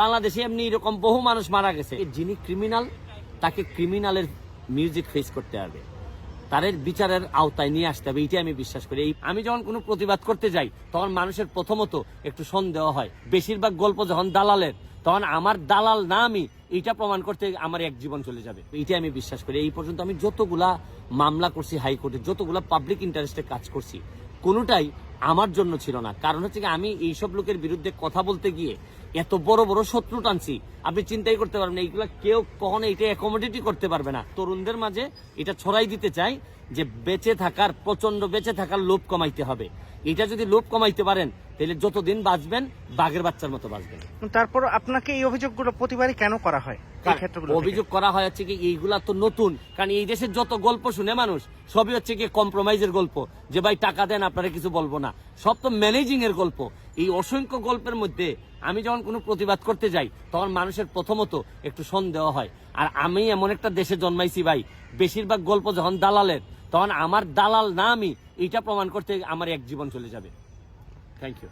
বাংলাদেশে এমনি এরকম বহু মানুষ মারা গেছে। যিনি ক্রিমিনাল তাকে ক্রিমিনালের মিউজিক ফেস করতে হবে। তাদের বিচারের আওতায় নিয়ে আসতে হবে এইটাই আমি বিশ্বাস করি। আমি যখন কোনো প্রতিবাদ করতে যাই, তখন মানুষের প্রথমত একটু সন্দেহ হয়। বেশিরভাগ গল্প যখন দালালের, তখন আমার দালাল না আমি এইটা প্রমাণ করতে আমার এক জীবন চলে যাবে। এইটাই আমি বিশ্বাস করি। এই পর্যন্ত আমি যতগুলা মামলা করছি হাইকোর্টে, যতগুলা পাবলিক ইন্টারেস্টে কাজ করছি, কোনোটাই আমার জন্য ছিল না। কারণ হচ্ছে কি, আমি এইসব লোকের বিরুদ্ধে কথা বলতে গিয়ে এত বড় বড় শত্রু টানছি। আপনি চিন্তাই করতে পারবেন এইগুলো কেউ কখনো এটা অ্যাকোমোডেটই করতে পারবে না। তরুণদের মাঝে এটা ছড়াই দিতে চাই যে বেঁচে থাকার প্রচণ্ড বেঁচে থাকার লোভ কমাইতে হবে। এটা যদি লোভ কমাইতে পারেন তাহলে যতদিন বাঁচবেন বাঘের বাচ্চার মতো বাঁচবেন। তারপর আপনাকে এই অভিযোগগুলো প্রতিবারই কেন করা হয়? অভিযোগ করা হয় হচ্ছে কি এইগুলা তো নতুন। কারণ এই দেশের যত গল্প শুনে মানুষ সবই হচ্ছে কি কম্প্রোমাইজের গল্প। যে ভাই টাকা দেন আপনারা কিছু বলব না। সব তো ম্যানেজিং এর গল্প। এই অসংখ্য গল্পের মধ্যে আমি যখন কোনো প্রতিবাদ করতে যাই তখন মানুষের প্রথমত একটু সন্দেহ হয়। আর আমি এমন একটা দেশে জন্মাইছি ভাই বেশিরভাগ গল্প যখন দালালের তখন আমার দালাল না আমি এইটা প্রমাণ করতে আমার এক জীবন চলে যাবে। thank you.